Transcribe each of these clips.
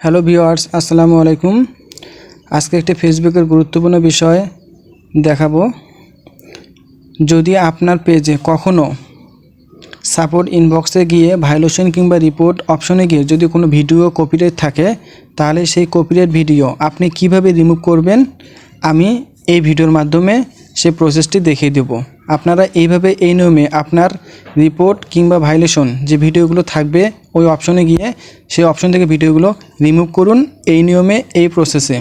Hello viewers আসসালামু আলাইকুম। আজকে একটি ফেসবুকের গুরুত্বপূর্ণ বিষয় দেখাবো। যদি আপনার পেজে কখনো সাপোর্ট ইনবক্সে গিয়ে ভায়োলেশন কিংবা রিপোর্ট অপশনে গিয়ে যদি কোনো ভিডিও কপিরাইট থাকে, তাহলে সেই কপিরাইট ভিডিও আপনি কীভাবে রিমুভ করবেন, আমি এই ভিডিওর মাধ্যমে সেই প্রসেসটি দেখিয়ে দেব। আপনারা এইভাবে এই নিয়মে আপনার রিপোর্ট কিংবা ভাইলেশন যে ভিডিওগুলো থাকবে, ওই অপশনে গিয়ে সেই অপশন থেকে ভিডিওগুলো রিমুভ করুন এই নিয়মে, এই প্রসেসে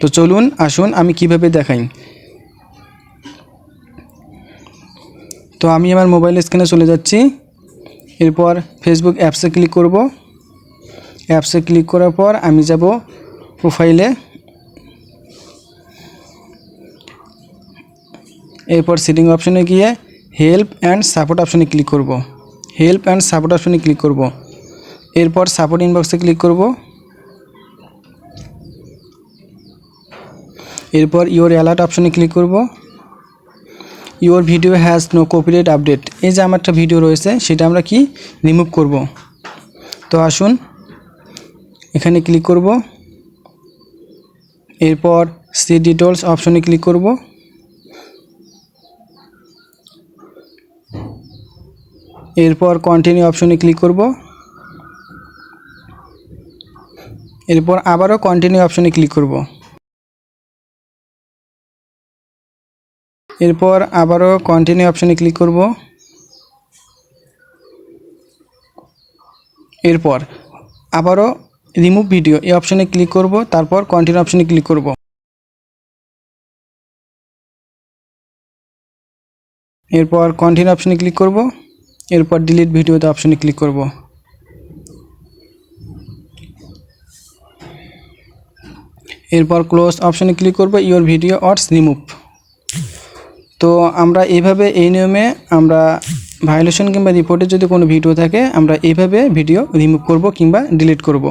তো চলুন, আসুন, আমি কীভাবে দেখাই। তো আমি আমার মোবাইল স্ক্রিনে চলে যাচ্ছি। এরপর ফেসবুক অ্যাপসে ক্লিক করব। অ্যাপসে ক্লিক করার পর আমি যাব প্রোফাইলে এরপর সেটিং অপশনে গিয়ে হেল্প অ্যান্ড সাপোর্ট অপশনে ক্লিক করব। হেল্প অ্যান্ড সাপোর্ট অপশনে ক্লিক করব। এরপর সাপোর্ট ইনবক্সে ক্লিক করব। এরপর ইওর অ্যালার্ট অপশনে ক্লিক করব। Your video has no copyright update এই যে আমার একটা ভিডিও রয়েছে, সেটা আমরা কি রিমুভ করব? তো আসুন, এখানে ক্লিক করব। এরপর সি ডিটেলস অপশনে ক্লিক করব। এরপর কন্টিনিউ অপশনে ক্লিক করব। এরপর আবারও কন্টিনিউ অপশনে ক্লিক করব। এরপর আবারও কন্টিনিউ অপশনে ক্লিক করব। এরপর আবারও রিমুভ ভিডিও এই অপশনে ক্লিক করব, তারপর কন্টিনিউ অপশনে ক্লিক করব। এরপর কন্টিনিউ অপশনে ক্লিক করব। এরপর ডিলিট ভিডিওতে অপশনে ক্লিক করব। এরপর ক্লোজ অপশনে ক্লিক করব ইওর ভিডিও অটস রিমুভ তো আমরা এইভাবে এই নিয়মে আমরা ভায়োলেশন কিংবা রিপোর্টে যদি কোনো ভিডিও থাকে, আমরা এইভাবে ভিডিও রিমুভ করব কিংবা ডিলিট করব।